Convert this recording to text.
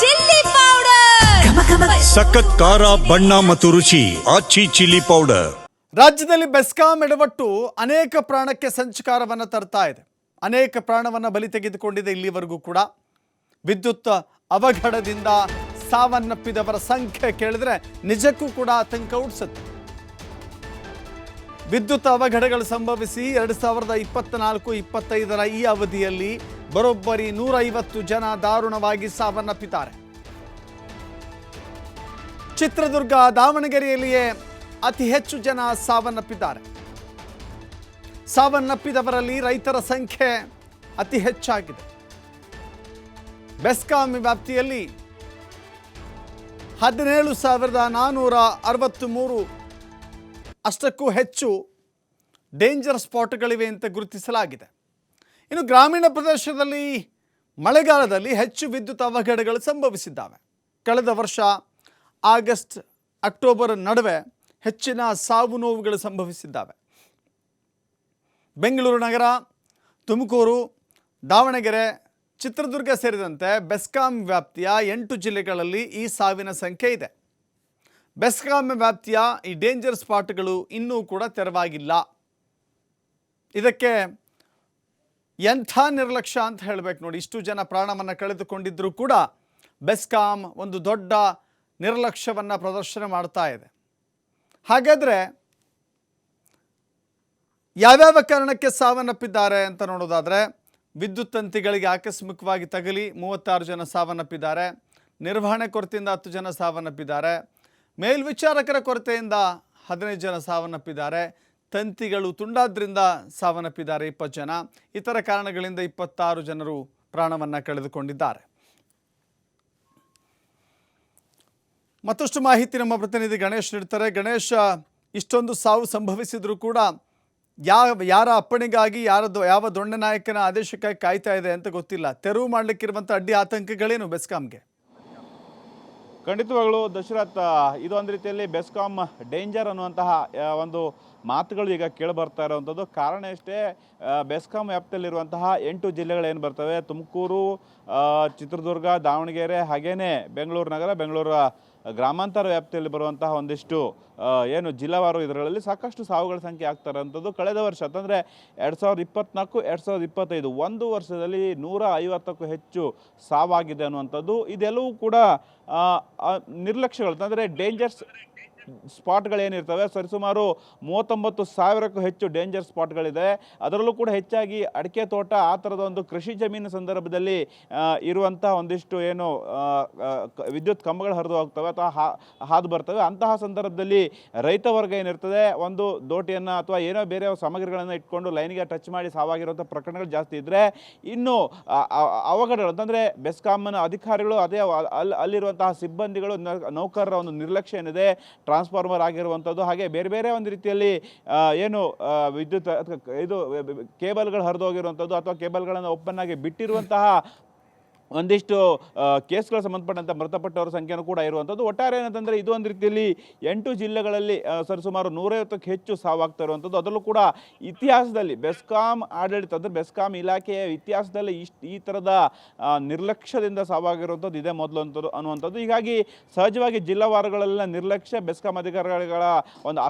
Chilli powder. ಸಖತ್ ಖಾರ ಬಣ್ಣ ಮತ್ತು ರುಚಿ ಆಚಿ ಚಿಲ್ಲಿ ಪೌಡರ್. ರಾಜ್ಯದಲ್ಲಿ ಬೆಸ್ಕಾಂ ಎಡವಟ್ಟು ಅನೇಕ ಪ್ರಾಣಕ್ಕೆ ಸಂಚಕಾರವನ್ನು ತರ್ತಾ ಇದೆ. ಅನೇಕ ಪ್ರಾಣವನ್ನು ಬಲಿ ತೆಗೆದುಕೊಂಡಿದೆ ಇಲ್ಲಿವರೆಗೂ ಕೂಡ. ವಿದ್ಯುತ್ ಅವಘಡದಿಂದ ಸಾವನ್ನಪ್ಪಿದವರ ಸಂಖ್ಯೆ ಕೇಳಿದ್ರೆ ನಿಜಕ್ಕೂ ಕೂಡ ಆತಂಕ ಉಡ್ಸುತ್ತೆ. ವಿದ್ಯುತ್ ಅವಘಡಗಳು ಸಂಭವಿಸಿ ಎರಡು ಸಾವಿರದ ಇಪ್ಪತ್ನಾಲ್ಕು ಇಪ್ಪತ್ತೈದರ ಈ ಅವಧಿಯಲ್ಲಿ ಬರೋಬ್ಬರಿ ನೂರೈವತ್ತು ಜನ ದಾರುಣವಾಗಿ ಸಾವನ್ನಪ್ಪಿದ್ದಾರೆ. ಚಿತ್ರದುರ್ಗ ದಾವಣಗೆರೆಯಲ್ಲಿಯೇ ಅತಿ ಹೆಚ್ಚು ಜನ ಸಾವನ್ನಪ್ಪಿದ್ದಾರೆ. ಸಾವನ್ನಪ್ಪಿದವರಲ್ಲಿ ರೈತರ ಸಂಖ್ಯೆ ಅತಿ ಹೆಚ್ಚಾಗಿದೆ. ಬೆಸ್ಕಾಂ ವ್ಯಾಪ್ತಿಯಲ್ಲಿ ಹದಿನೇಳು ಸಾವಿರದ ನಾನ್ನೂರ ಅರವತ್ತ್ಮೂರು ಅಷ್ಟಕ್ಕೂ ಹೆಚ್ಚು ಡೇಂಜರ್ ಸ್ಪಾಟ್ಗಳಿವೆ ಅಂತ ಗುರುತಿಸಲಾಗಿದೆ. ಇನ್ನು ಗ್ರಾಮೀಣ ಪ್ರದೇಶದಲ್ಲಿ ಮಳೆಗಾಲದಲ್ಲಿ ಹೆಚ್ಚು ವಿದ್ಯುತ್ ಅವಘಡಗಳು ಸಂಭವಿಸಿದ್ದಾವೆ. ಕಳೆದ ವರ್ಷ ಆಗಸ್ಟ್, ಅಕ್ಟೋಬರ್ ನಡುವೆ ಹೆಚ್ಚಿನ ಸಾವು ನೋವುಗಳು ಸಂಭವಿಸಿದ್ದಾವೆ. ಬೆಂಗಳೂರು ನಗರ, ತುಮಕೂರು, ದಾವಣಗೆರೆ, ಚಿತ್ರದುರ್ಗ ಸೇರಿದಂತೆ ಬೆಸ್ಕಾಂ ವ್ಯಾಪ್ತಿಯ ಎಂಟು ಜಿಲ್ಲೆಗಳಲ್ಲಿ ಈ ಸಾವಿನ ಸಂಖ್ಯೆ ಇದೆ. ಬೆಸ್ಕಾಂ ವ್ಯಾಪ್ತಿಯ ಈ ಡೇಂಜರ್ ಸ್ಪಾಟ್ಗಳು ಇನ್ನೂ ಕೂಡ ತೆರವಾಗಿಲ್ಲ. ಇದಕ್ಕೆ ಎಂಥ ನಿರ್ಲಕ್ಷ್ಯ ಅಂತ ಹೇಳಬೇಕು ನೋಡಿ. ಇಷ್ಟು ಜನ ಪ್ರಾಣವನ್ನು ಕಳೆದುಕೊಂಡಿದ್ದರೂ ಕೂಡ ಬೆಸ್ಕಾಂ ಒಂದು ದೊಡ್ಡ ನಿರ್ಲಕ್ಷ್ಯವನ್ನು ಪ್ರದರ್ಶನ ಮಾಡ್ತಾ ಇದೆ. ಹಾಗಾದರೆ ಯಾವ್ಯಾವ ಕಾರಣಕ್ಕೆ ಸಾವನ್ನಪ್ಪಿದ್ದಾರೆ ಅಂತ ನೋಡೋದಾದರೆ, ವಿದ್ಯುತ್ ತಂತಿಗಳಿಗೆ ಆಕಸ್ಮಿಕವಾಗಿ ತಗಲಿ ಮೂವತ್ತಾರು ಜನ ಸಾವನ್ನಪ್ಪಿದ್ದಾರೆ, ನಿರ್ವಹಣೆ ಕೊರತೆಯಿಂದ ಹತ್ತು ಜನ ಸಾವನ್ನಪ್ಪಿದ್ದಾರೆ, ಮೇಲ್ವಿಚಾರಕರ ಕೊರತೆಯಿಂದ ಹದಿನೈದು ಜನ ಸಾವನ್ನಪ್ಪಿದ್ದಾರೆ ತಂತಿಗಳು ತುಂಡಾದ್ರಿಂದ ಸಾವನ್ನಪ್ಪಿದ್ದಾರೆ ಇಪ್ಪತ್ತು ಜನ. ಇತರ ಕಾರಣಗಳಿಂದ ಇಪ್ಪತ್ತಾರು ಜನರು ಪ್ರಾಣವನ್ನು ಕಳೆದುಕೊಂಡಿದ್ದಾರೆ. ಮತ್ತಷ್ಟು ಮಾಹಿತಿ ನಮ್ಮ ಪ್ರತಿನಿಧಿ ಗಣೇಶ್ ನೀಡ್ತಾರೆ. ಗಣೇಶ, ಇಷ್ಟೊಂದು ಸಾವು ಸಂಭವಿಸಿದರೂ ಕೂಡ ಯಾವ, ಯಾರ ಅಪ್ಪಣೆಗಾಗಿ ಯಾರ ಯಾವ ದೊಣ್ಣೆ ನಾಯಕನ ಆದೇಶಕ್ಕಾಗಿ ಕಾಯ್ತಾ ಇದೆ ಅಂತ ಗೊತ್ತಿಲ್ಲ. ತೆರವು ಮಾಡಲಿಕ್ಕಿರುವಂಥ ಅಡ್ಡಿ ಆತಂಕಗಳೇನು ಬೆಸ್ಕಾಂಗೆ ಖಂಡಿತವಾಗಲೂ ದಶರಥ್, ಇದು ಒಂದು ರೀತಿಯಲ್ಲಿ ಬೆಸ್ಕಾಂ ಡೇಂಜರ್ ಅನ್ನುವಂತಹ ಒಂದು ಮಾತುಗಳು ಈಗ ಕೇಳಿ ಬರ್ತಾ ಇರುವಂಥದ್ದು ಕಾರಣ ಎಷ್ಟೇ ಬೆಸ್ಕಾಂ ವ್ಯಾಪ್ತಿಯಲ್ಲಿರುವಂತಹ ಎಂಟು ಜಿಲ್ಲೆಗಳೇನು ಬರ್ತವೆ? ತುಮಕೂರು ಚಿತ್ರದುರ್ಗ, ದಾವಣಗೆರೆ, ಹಾಗೇನೆ ಬೆಂಗಳೂರು ನಗರ, ಬೆಂಗಳೂರು ಗ್ರಾಮಾಂತರ ವ್ಯಾಪ್ತಿಯಲ್ಲಿ ಬರುವಂತಹ ಒಂದಿಷ್ಟು ಏನು ಜಿಲ್ಲಾವಾರು ಇದರಲ್ಲಿ ಸಾಕಷ್ಟು ಸಾವುಗಳ ಸಂಖ್ಯೆ ಆಗ್ತಾರೆ ಅಂಥದ್ದು ಕಳೆದ ವರ್ಷ. ಅಂತಂದರೆ ಎರಡು ಸಾವಿರದ ಇಪ್ಪತ್ನಾಲ್ಕು, ಎರಡು ಸಾವಿರದ ಇಪ್ಪತ್ತೈದು ಒಂದು ವರ್ಷದಲ್ಲಿ ನೂರ ಐವತ್ತಕ್ಕೂ ಹೆಚ್ಚು ಸಾವಾಗಿದೆ ಅನ್ನುವಂಥದ್ದು ಇದೆಲ್ಲವೂ ಕೂಡ ನಿರ್ಲಕ್ಷ್ಯಗಳು. ಅಂತಂದರೆ ಡೇಂಜರ್ಸ್ ಸ್ಪಾಟ್ಗಳೇನಿರ್ತವೆ, ಸರಿಸುಮಾರು ಮೂವತ್ತೊಂಬತ್ತು ಸಾವಿರಕ್ಕೂ ಹೆಚ್ಚು ಡೇಂಜರ್ ಸ್ಪಾಟ್ಗಳಿದೆ. ಅದರಲ್ಲೂ ಕೂಡ ಹೆಚ್ಚಾಗಿ ಅಡಿಕೆ ತೋಟ, ಆ ಥರದ ಒಂದು ಕೃಷಿ ಜಮೀನು ಸಂದರ್ಭದಲ್ಲಿ ಇರುವಂತಹ ಒಂದಿಷ್ಟು ಏನು ವಿದ್ಯುತ್ ಕಂಬಗಳು ಹರಿದು ಹೋಗ್ತವೆ ಅಥವಾ ಹಾದು ಬರ್ತವೆ. ಅಂತಹ ಸಂದರ್ಭದಲ್ಲಿ ರೈತ ವರ್ಗ ಏನಿರ್ತದೆ, ಒಂದು ದೋಟಿಯನ್ನು ಅಥವಾ ಏನೋ ಬೇರೆ ಸಾಮಗ್ರಿಗಳನ್ನು ಇಟ್ಕೊಂಡು ಲೈನ್ಗೆ ಟಚ್ ಮಾಡಿ ಸಾವಾಗಿರುವಂಥ ಪ್ರಕರಣಗಳು ಜಾಸ್ತಿ ಇದ್ದರೆ ಇನ್ನು ಅವಘಡಗಳು, ಅಂತಂದರೆ ಬೆಸ್ಕಾಂನ ಅಧಿಕಾರಿಗಳು, ಅದೇ ಅಲ್ಲಿ ಅಲ್ಲಿರುವಂತಹ ಸಿಬ್ಬಂದಿಗಳು ನೌಕರರ ಒಂದು ನಿರ್ಲಕ್ಷ್ಯ ಏನಿದೆ ಟ್ರಾನ್ಸ್ಫಾರ್ಮರ್ ಆಗಿರುವಂಥದ್ದು. ಹಾಗೆ ಬೇರೆ ಬೇರೆ ಒಂದು ರೀತಿಯಲ್ಲಿ ಏನು ವಿದ್ಯುತ್ ಇದು ಕೇಬಲ್ಗಳು ಹರಿದೋಗಿರುವಂಥದ್ದು ಅಥವಾ ಕೇಬಲ್ಗಳನ್ನು ಓಪನ್ ಆಗಿ ಬಿಟ್ಟಿರುವಂತಹ ಒಂದಿಷ್ಟು ಕೇಸ್ಗಳ ಸಂಬಂಧಪಟ್ಟಂತೆ ಮೃತಪಟ್ಟವರ ಸಂಖ್ಯೆನೂ ಕೂಡ ಇರುವಂಥದ್ದು. ಒಟ್ಟಾರೆ ಏನಂತಂದರೆ ಇದು ಒಂದು ರೀತಿಯಲ್ಲಿ ಎಂಟು ಜಿಲ್ಲೆಗಳಲ್ಲಿ ಸರಿ ಸರಿಸುಮಾರು ನೂರೈವತ್ತಕ್ಕೆ ಹೆಚ್ಚು ಸಾವಾಗ್ತಾ ಇರುವಂಥದ್ದು. ಅದರಲ್ಲೂ ಕೂಡ ಇತಿಹಾಸದಲ್ಲಿ ಬೆಸ್ಕಾಂ ಆಡಳಿತ, ಅಂದರೆ ಬೆಸ್ಕಾಂ ಇಲಾಖೆಯ ಇತಿಹಾಸದಲ್ಲಿ ಇಷ್ಟು, ಈ ಥರದ ನಿರ್ಲಕ್ಷ್ಯದಿಂದ ಸಾವಾಗಿರುವಂಥದ್ದು ಇದೇ ಮೊದಲು ಅಂತದ್ದು, ಅನ್ನುವಂಥದ್ದು. ಹೀಗಾಗಿ ಸಹಜವಾಗಿ ಜಿಲ್ಲಾವಾರುಗಳಲ್ಲಿನ ನಿರ್ಲಕ್ಷ್ಯ, ಬೆಸ್ಕಾಂ ಅಧಿಕಾರಿಗಳ ಒಂದು